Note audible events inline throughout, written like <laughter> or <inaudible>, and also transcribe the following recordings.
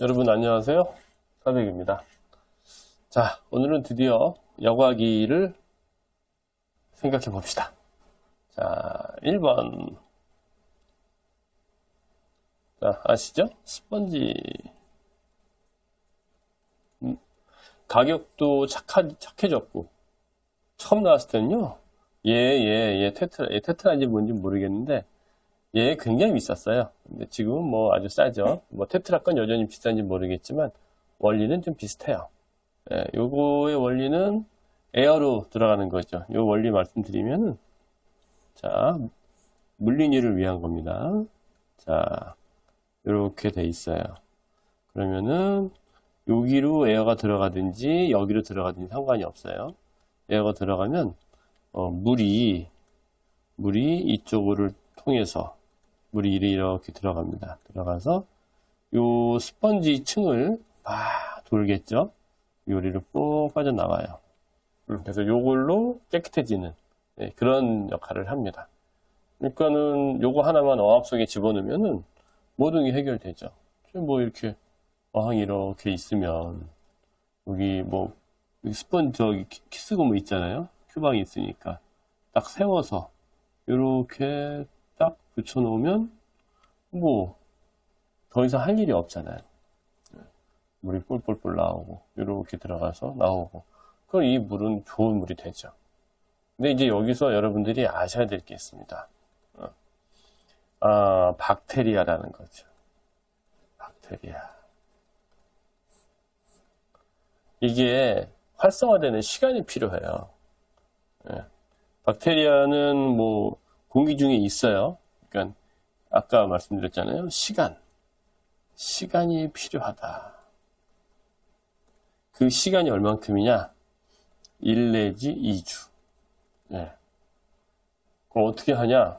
여러분 안녕하세요. 사백입니다. 자, 오늘은 드디어 여과기를 생각해 봅시다. 자, 1번. 자, 아시죠? 스펀지. 음, 가격도 착하, 착해졌고, 처음 나왔을 때는요, 얘, 얘, 얘 테트라, 얘 테트라인지 뭔지 모르겠는데, 얘 굉장히 비쌌어요. 근데 지금은 뭐 아주 싸죠. 뭐 테트라 건 여전히 비싼지 모르겠지만, 원리는 좀 비슷해요. 예, 요거의 원리는 에어로 들어가는 거죠. 요 원리 말씀드리면은, 자, 물린이를 위한 겁니다. 자, 이렇게 돼 있어요. 그러면은, 여기로 에어가 들어가든지, 여기로 들어가든지 상관이 없어요. 에어가 들어가면, 어, 물이, 물이 이쪽으로 통해서, 물이 이렇게 들어갑니다. 들어가서, 요 스펀지 층을 막 돌겠죠? 요리를 꼭 빠져나와요. 음, 그래서 요걸로 깨끗해지는 예, 그런 역할을 합니다. 그러니까는 요거 하나만 어항 속에 집어넣으면은 모든 게 해결되죠. 뭐 이렇게 어항이 이렇게 있으면 여기 뭐 스펀지 저기 키- 키스고무 있잖아요. 큐방이 있으니까 딱 세워서 이렇게 딱 붙여놓으면 뭐 더 이상 할 일이 없잖아요. 물이 뿔뿔뿔 나오고 이렇게 들어가서 나오고 그럼 이 물은 좋은 물이 되죠. 근데 이제 여기서 여러분들이 아셔야 될 게 있습니다. 어. 아, 박테리아라는 거죠. 박테리아. 이게 활성화되는 시간이 필요해요. 예. 박테리아는 뭐 공기 중에 있어요. 그러니까 아까 말씀드렸잖아요. 시간. 시간이 필요하다. 그 시간이 얼만큼이냐? 1 내지 2주. 예. 그럼 어떻게 하냐?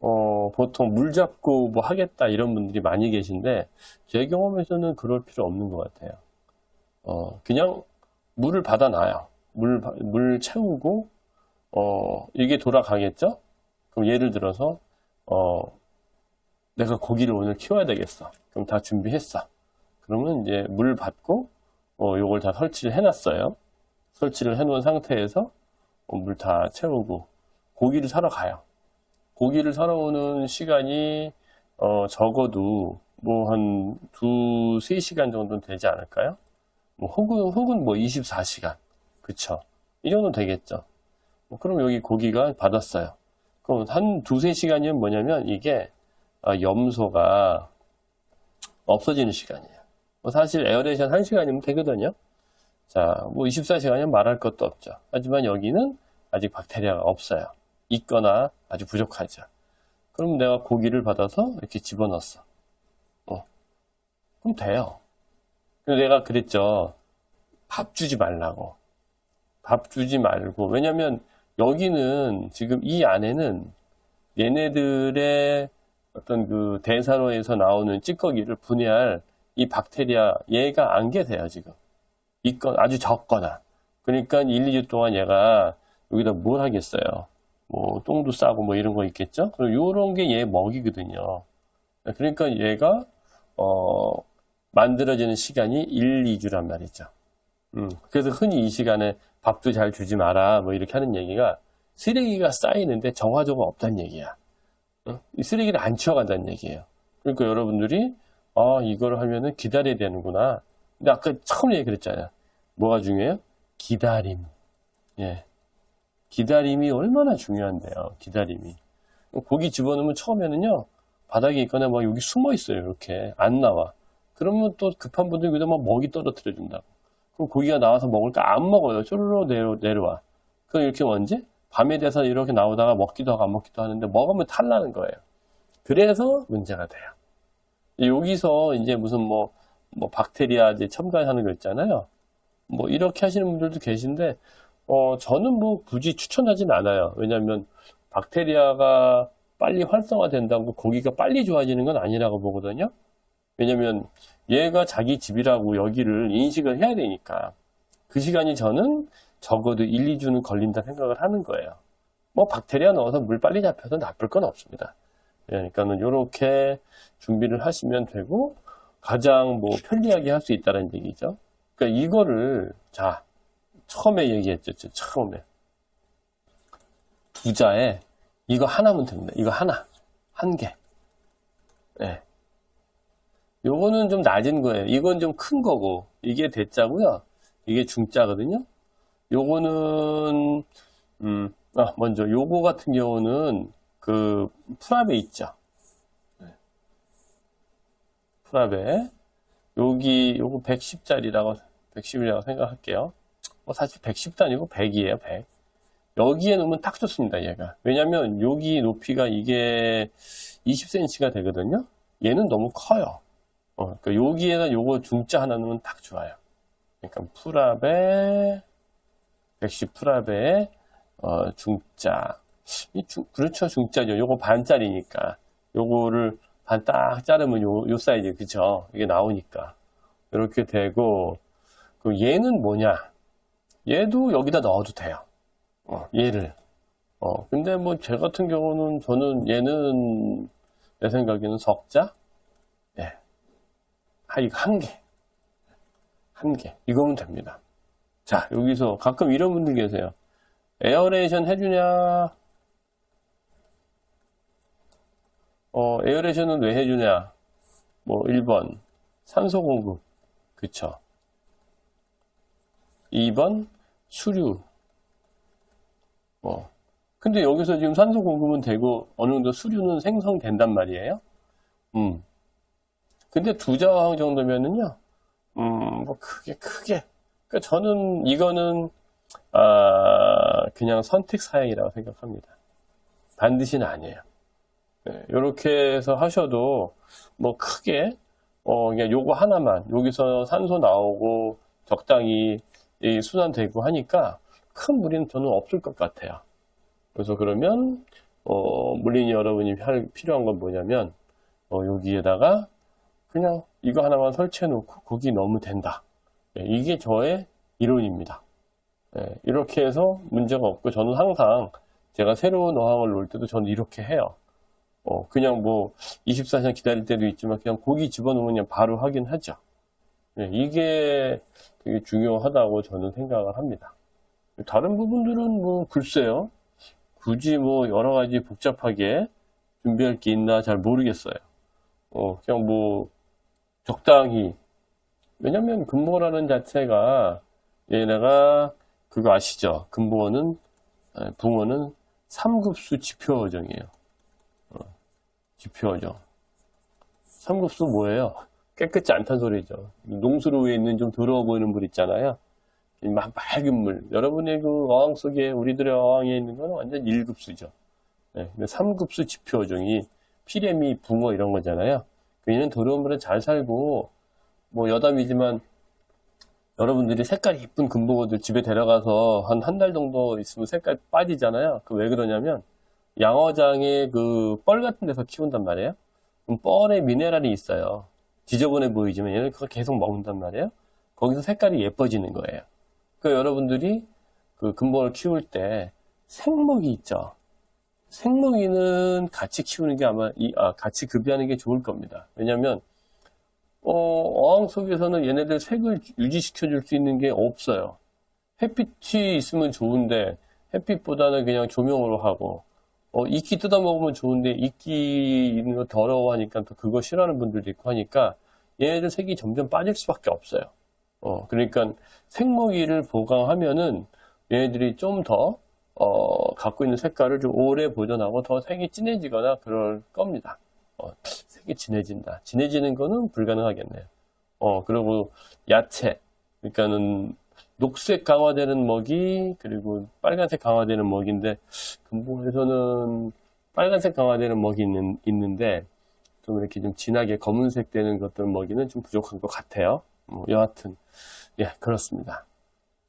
어, 보통 물 잡고 뭐 하겠다 이런 분들이 많이 계신데, 제 경험에서는 그럴 필요 없는 것 같아요. 어, 그냥 물을 받아놔요. 물, 바- 물 채우고, 어, 이게 돌아가겠죠? 그럼 예를 들어서, 어, 내가 고기를 오늘 키워야 되겠어. 그럼 다 준비했어. 그러면 이제 물 받고, 어, 요걸 다 설치를 해놨어요. 설치를 해놓은 상태에서 어, 물다 채우고 고기를 사러 가요. 고기를 사러 오는 시간이 어, 적어도 뭐 한 두, 세 시간 정도는 되지 않을까요? 뭐 혹은 혹은 뭐 24시간. 그쵸? 이 정도 되겠죠. 뭐 그럼 여기 고기가 받았어요. 그럼 한 두세 시간이면 뭐냐면 이게 아, 염소가 없어지는 시간이에요. 뭐 사실 에어레이션 1시간이면 되거든요. 자, 뭐 24시간이면 말할 것도 없죠. 하지만 여기는 아직 박테리아가 없어요. 있거나 아주 부족하죠. 그럼 내가 고기를 받아서 이렇게 집어넣었어. 어. 그럼 돼요. 내가 그랬죠. 밥 주지 말라고. 밥 주지 말고. 왜냐면 여기는 지금 이 안에는 얘네들의 어떤 그 대사로에서 나오는 찌꺼기를 분해할 이 박테리아 얘가 안 계세요 지금. 있건 아주 적거나. 그러니까 1, 2주 동안 얘가 여기다 뭘 하겠어요? 뭐 똥도 싸고 뭐 이런 거 있겠죠? 그럼 요런 게 얘 먹이거든요. 그러니까 얘가 어 만들어지는 시간이 1, 2주란 말이죠. 음, 그래서 흔히 이 시간에 밥도 잘 주지 마라 뭐 이렇게 하는 얘기가 쓰레기가 쌓이는데 정화조가 없다는 얘기야 어? 이 쓰레기를 안 치워간다는 얘기예요. 그러니까 여러분들이 아 이걸 하면은 기다려야 되는구나. 근데 아까 처음 얘기했잖아요. 뭐가 중요해요? 기다림. 예, 기다림이 얼마나 중요한데요. 기다림이. 고기 집어넣으면 처음에는요 바닥에 있거나 막 여기 숨어 있어요. 이렇게 안 나와. 그러면 또 급한 분들 여기다 막 먹이 떨어뜨려 준다고. 그럼 고기가 나와서 먹을까? 안 먹어요. 쪼르르 내려, 내려와. 그럼 이렇게 언제? 밤에 돼서 이렇게 나오다가 먹기도 하고 안 먹기도 하는데 먹으면 탈나는 거예요. 그래서 문제가 돼요. 여기서 이제 무슨 뭐, 뭐 박테리아 이제 첨가하는 거 있잖아요. 뭐 이렇게 하시는 분들도 계신데, 어, 저는 뭐 굳이 추천하진 않아요. 왜냐면 박테리아가 빨리 활성화된다고 고기가 빨리 좋아지는 건 아니라고 보거든요. 왜냐면 얘가 자기 집이라고 여기를 인식을 해야 되니까. 그 시간이 저는 적어도 1, 2주는 걸린다 생각을 하는 거예요. 뭐 박테리아 넣어서 물 빨리 잡혀도 나쁠 건 없습니다. 그러니까는 이렇게 준비를 하시면 되고 가장 뭐 편리하게 할 수 있다는 얘기죠. 그러니까 이거를 자 처음에 얘기했죠. 저 처음에 부자에 이거 하나면 됩니다. 이거 하나 한 개. 예. 요거는 좀 낮은 거예요. 이건 좀 큰 거고 이게 대자고요. 이게 중자거든요. 요거는 음, 아, 먼저 요거 같은 경우는 그 프랍에 있죠. 네. 프랍에 여기 요거 110짜리라고 110이라고 생각할게요. 뭐 사실 110도 아니고 100이에요, 100. 여기에 놓으면 딱 좋습니다, 얘가. 왜냐면 여기 높이가 이게 20cm가 되거든요. 얘는 너무 커요. 어, 그러니까 여기에다 요거 중자 하나 넣으면 딱 좋아요. 그러니까 프랍에 110 프랍에 어, 중자. 이 중, 그렇죠, 중자죠. 요거 반짜리니까. 요거를 반 딱 자르면 요, 요 사이즈, 그쵸? 이게 나오니까. 이렇게 되고, 그럼 얘는 뭐냐? 얘도 여기다 넣어도 돼요. 어, 얘를. 어, 근데 뭐, 제 같은 경우는, 저는 얘는, 내 생각에는 석자? 예. 아, 이거 한 개. 한 개. 이거면 됩니다. 자, 여기서 가끔 이런 분들 계세요. 에어레이션 해주냐? 어, 에어레이션은 왜 해주냐? 뭐, 1번, 산소 공급. 그쵸. 2번, 수류. 어. 근데 여기서 지금 산소 공급은 되고, 어느 정도 수류는 생성된단 말이에요? 음. 근데 두 저항 정도면은요, 음, 뭐, 크게, 크게. 그러니까 저는 이거는, 아, 그냥 선택 사양이라고 생각합니다. 반드시는 아니에요. 이렇게 해서 하셔도 뭐 크게 어 그냥 요거 하나만 여기서 산소 나오고 적당히 이 순환되고 하니까 큰 무리는 저는 없을 것 같아요. 그래서 그러면 어 물린 여러분이 할 필요한 건 뭐냐면 어 여기에다가 그냥 이거 하나만 설치해 놓고 거기 넣으면 된다. 예, 이게 저의 이론입니다. 예, 이렇게 해서 문제가 없고 저는 항상 제가 새로운 어항을 놓을 때도 저는 이렇게 해요. 어, 그냥 뭐 24시간 기다릴 때도 있지만 그냥 고기 집어넣으면 그냥 바로 확인하죠. 예, 이게 되게 중요하다고 저는 생각을 합니다. 다른 부분들은 뭐 글쎄요. 굳이 뭐 여러 가지 복잡하게 준비할 게 있나 잘 모르겠어요. 어, 그냥 뭐 적당히 왜냐면 근보라는 자체가 얘네가 그거 아시죠? 근보는 아니, 붕어는 3급수 지표어정이에요. 어, 지표어정. 3급수 뭐예요? 깨끗지 않다는 소리죠. 농수로 위에 있는 좀 더러워 보이는 물 있잖아요. 막 맑은 물. 여러분의 그 어항 속에 우리들의 어항에 있는 건 완전 1급수죠. 네, 근데 3급수 지표어종이 피레미, 붕어 이런 거잖아요. 얘는 더러운 물에 잘 살고 뭐 여담이지만 여러분들이 색깔이 이쁜 금붕어들 집에 데려가서 한 한 달 정도 있으면 색깔 빠지잖아요. 그 왜 그러냐면 양어장에 그 뻘 같은 데서 키운단 말이에요. 그럼 뻘에 미네랄이 있어요. 지저분해 보이지만 얘는 그거 계속 먹는단 말이에요. 거기서 색깔이 예뻐지는 거예요. 그 여러분들이 그 금붕어를 키울 때 생먹이 있죠. 생먹이는 같이 키우는 게 아마 이, 아, 같이 급여하는 게 좋을 겁니다. 왜냐면 어, 어항 속에서는 얘네들 색을 유지시켜 줄 수 있는 게 없어요. 햇빛이 있으면 좋은데 햇빛보다는 그냥 조명으로 하고 어, 이끼 뜯어 먹으면 좋은데 이끼 있는 거 더러워하니까 또 그거 싫어하는 분들도 있고 하니까 얘네들 색이 점점 빠질 수밖에 없어요. 어, 그러니까 생먹이를 보강하면은 얘네들이 좀 더 어, 갖고 있는 색깔을 좀 오래 보존하고 더 색이 진해지거나 그럴 겁니다. 어, 색이 진해진다. 진해지는 거는 불가능하겠네요. 어, 그리고 야채. 그러니까는 녹색 강화되는 먹이, 그리고 빨간색 강화되는 먹인데, 근본에서는 빨간색 강화되는 먹이 있는, 있는데, 좀 이렇게 좀 진하게 검은색 되는 것들 먹이는 좀 부족한 것 같아요. 뭐, 여하튼, 예, 그렇습니다.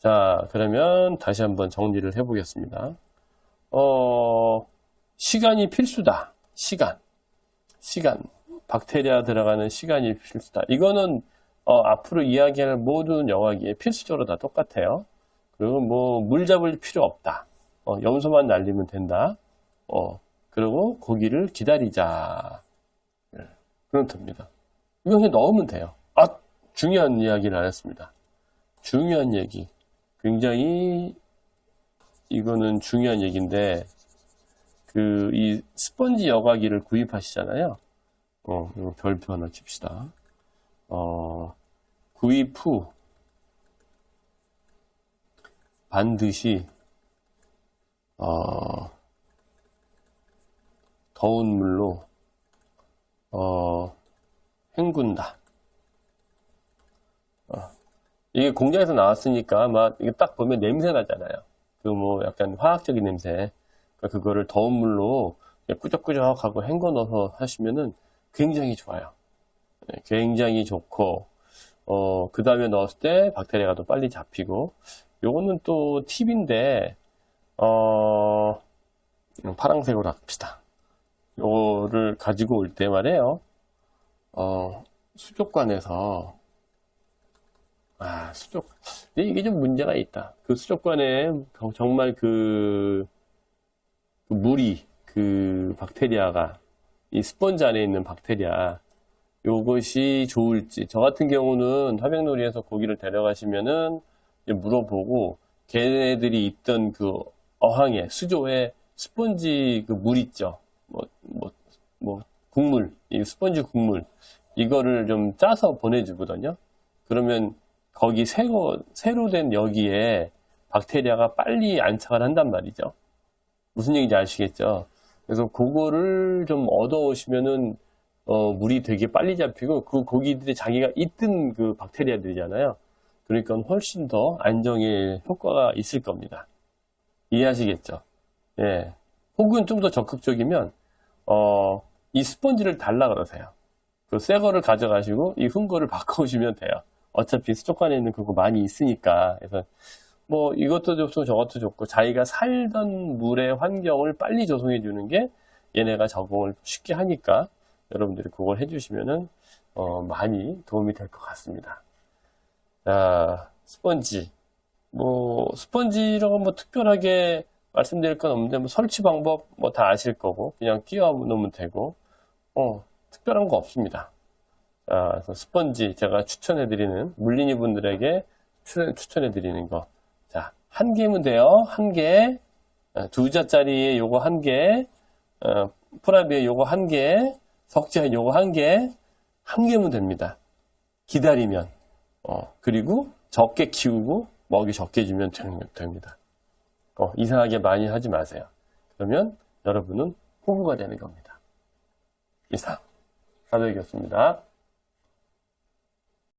자, 그러면 다시 한번 정리를 해보겠습니다. 어, 시간이 필수다. 시간. 시간. 박테리아 들어가는 시간이 필수다. 이거는 어, 앞으로 이야기할 모든 영화기에 필수적으로 다 똑같아요. 그리고 뭐 물 잡을 필요 없다. 어, 염소만 날리면 된다. 어, 그리고 고기를 기다리자. 예, 그런 겁니다. 이거 그냥 넣으면 돼요. 아, 중요한 이야기를 안 했습니다. 중요한 얘기. 굉장히, 이거는 중요한 얘기인데, 그, 이 스펀지 여과기를 구입하시잖아요. 어, 별표 하나 칩시다. 어, 구입 후, 반드시, 어, 더운 물로, 어, 헹군다. 어, 이게 공장에서 나왔으니까 막 이게 딱 보면 냄새 나잖아요. 그 뭐 약간 화학적인 냄새. 그러니까 그거를 더운 물로 꾸적꾸적하고 헹궈 넣어서 하시면은 굉장히 좋아요. 네, 굉장히 좋고 어, 그 다음에 넣었을 때 박테리아가 더 빨리 잡히고 요거는 또 팁인데 어, 파랑색으로 합시다. 요거를 가지고 올 때 말이에요. 어, 수족관에서, 아, 수족, 근데 이게 좀 문제가 있다. 그 수족관에 정말 그, 그 물이, 그 박테리아가, 이 스펀지 안에 있는 박테리아, 요것이 좋을지. 저 같은 경우는 화백놀이에서 고기를 데려가시면은 물어보고, 걔네들이 있던 그 어항에, 수조에 스펀지 그 물 있죠. 뭐, 뭐, 뭐, 국물, 이 스펀지 국물, 이거를 좀 짜서 보내주거든요. 그러면 거기 새로, 새로 된 여기에 박테리아가 빨리 안착을 한단 말이죠. 무슨 얘기인지 아시겠죠? 그래서 그거를 좀 얻어오시면은, 어, 물이 되게 빨리 잡히고, 그 고기들이 자기가 있던 그 박테리아들이잖아요. 그러니까 훨씬 더 안정에 효과가 있을 겁니다. 이해하시겠죠? 예. 혹은 좀 더 적극적이면, 어, 이 스펀지를 달라 그러세요. 그 새 거를 가져가시고 이흠 거를 <laughs> 바꿔오시면 돼요. 어차피 수족관에 있는 그거 많이 있으니까. 그래서 뭐 이것도 좋고 저것도 좋고 자기가 살던 물의 환경을 빨리 조성해 주는 게 얘네가 적응을 쉽게 하니까 여러분들이 그걸 해주시면은 어, 많이 도움이 될 것 같습니다. 자, 스펀지. 뭐 스펀지라고 뭐 특별하게 말씀드릴 건 없는데 뭐 설치 방법 뭐 다 아실 거고 그냥 끼워 놓으면 되고 어 특별한 거 없습니다. 아, 스펀지 제가 추천해 드리는 물린이 분들에게 추천해 드리는 거. 자, 한 개면 돼요. 한 개. 어, 두 자짜리에 요거 한 개. 어, 프라비에 요거 한 개. 석자에 요거 한 개. 한 개면 됩니다. 기다리면. 어, 그리고 적게 키우고 먹이 적게 주면 됩니다. 어, 이상하게 많이 하지 마세요. 그러면 여러분은 호구가 되는 겁니다. 이상, 사도이겼습니다.